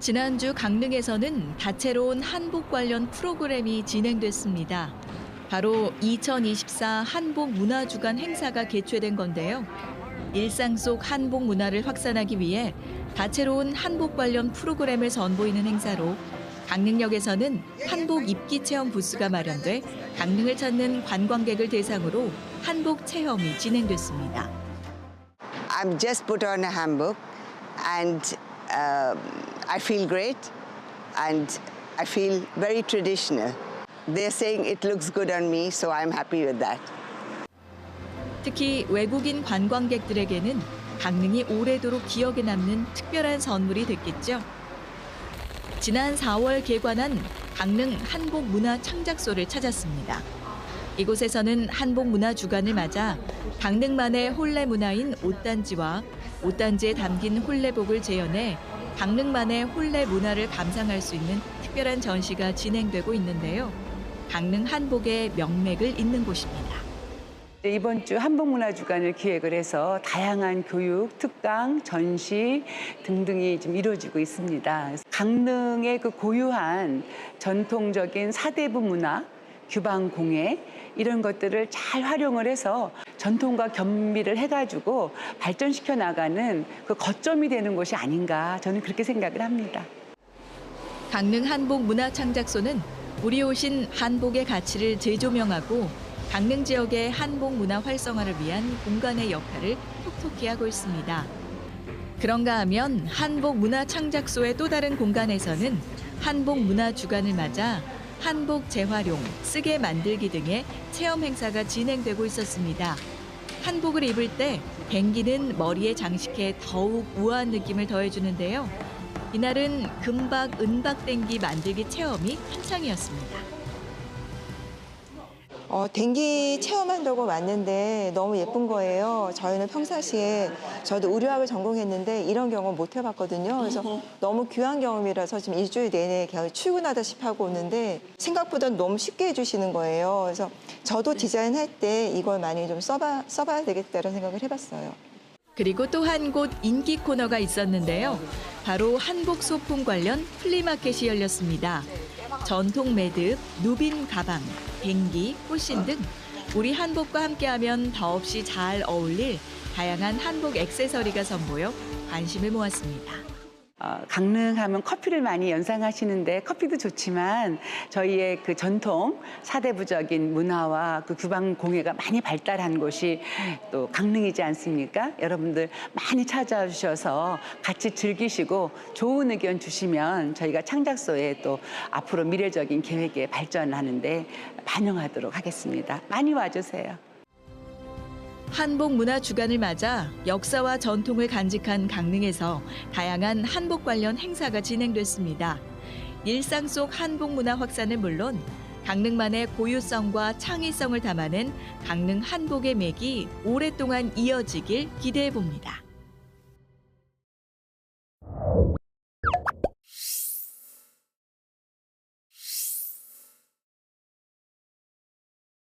지난주 강릉에서는 다채로운 한복 관련 프로그램이 진행됐습니다. 바로 2024 한복 문화 주간 행사가 개최된 건데요. 일상 속 한복 문화를 확산하기 위해 다채로운 한복 관련 프로그램을 선보이는 행사로 강릉역에서는 한복 입기 체험 부스가 마련돼 강릉을 찾는 관광객을 대상으로 한복 체험이 진행됐습니다. I've just put on a hanbok and um I feel great and I feel very traditional. They're saying it looks good on me, so I'm happy with that. 특히 외국인 관광객들에게는 강릉이 오래도록 기억에 남는 특별한 선물이 됐겠죠. 지난 4월 개관한 강릉 한복 문화 창작소를 찾았습니다. 이곳에서는 한복 문화 주간을 맞아 강릉만의 홀레 문화인 옷단지와 옷단지에 담긴 홀레복을 재현해 강릉만의 홀레 문화를 감상할 수 있는 특별한 전시가 진행되고 있는데요. 강릉 한복의 명맥을 잇는 곳입니다. 네, 이번 주 한복문화주간을 기획을 해서 다양한 교육, 특강, 전시 등등이 좀 이루어지고 있습니다. 강릉의 그 고유한 전통적인 사대부 문화, 규방 공예 이런 것들을 잘 활용을 해서 전통과 겸비를 해가지고 발전시켜 나가는 그 거점이 되는 곳이 아닌가 저는 그렇게 생각을 합니다. 강릉 한복 문화 창작소는 우리 오신 한복의 가치를 재조명하고 강릉 지역의 한복 문화 활성화를 위한 공간의 역할을 톡톡히 하고 있습니다. 그런가 하면 한복 문화 창작소의 또 다른 공간에서는 한복 문화 주간을 맞아 한복 재활용, 쓰게 만들기 등의 체험 행사가 진행되고 있었습니다. 한복을 입을 때 뱅기는 머리에 장식해 더욱 우아한 느낌을 더해주는데요. 이날은 금박 은박 땡기 만들기 체험이 한창이었습니다. 어, 댕기 체험한다고 왔는데 너무 예쁜 거예요. 저희는 평상시에 저도 의료학을 전공했는데 이런 경험 못 해봤거든요. 그래서 너무 귀한 경험이라서 지금 일주일 내내 그냥 출근하다시피 하고 오는데 생각보다 너무 쉽게 해주시는 거예요. 그래서 저도 디자인할 때 이걸 많이 좀 써봐, 써봐야 되겠다는 생각을 해봤어요. 그리고 또 한 곳 인기 코너가 있었는데요. 바로 한복 소품 관련 플리마켓이 열렸습니다. 전통 매듭, 누빈 가방, 뱅기, 꽃신 등 우리 한복과 함께하면 더없이 잘 어울릴 다양한 한복 액세서리가 선보여 관심을 모았습니다. 어, 강릉 하면 커피를 많이 연상하시는데 커피도 좋지만 저희의 그 전통 사대부적인 문화와 그 규방 공예가 많이 발달한 곳이 또 강릉이지 않습니까? 여러분들 많이 찾아주셔서 같이 즐기시고 좋은 의견 주시면 저희가 창작소에 또 앞으로 미래적인 계획에 발전하는데 반영하도록 하겠습니다. 많이 와주세요. 한복 문화 주간을 맞아 역사와 전통을 간직한 강릉에서 다양한 한복 관련 행사가 진행됐습니다. 일상 속 한복 문화 확산은 물론 강릉만의 고유성과 창의성을 담아낸 강릉 한복의 맥이 오랫동안 이어지길 기대해 봅니다.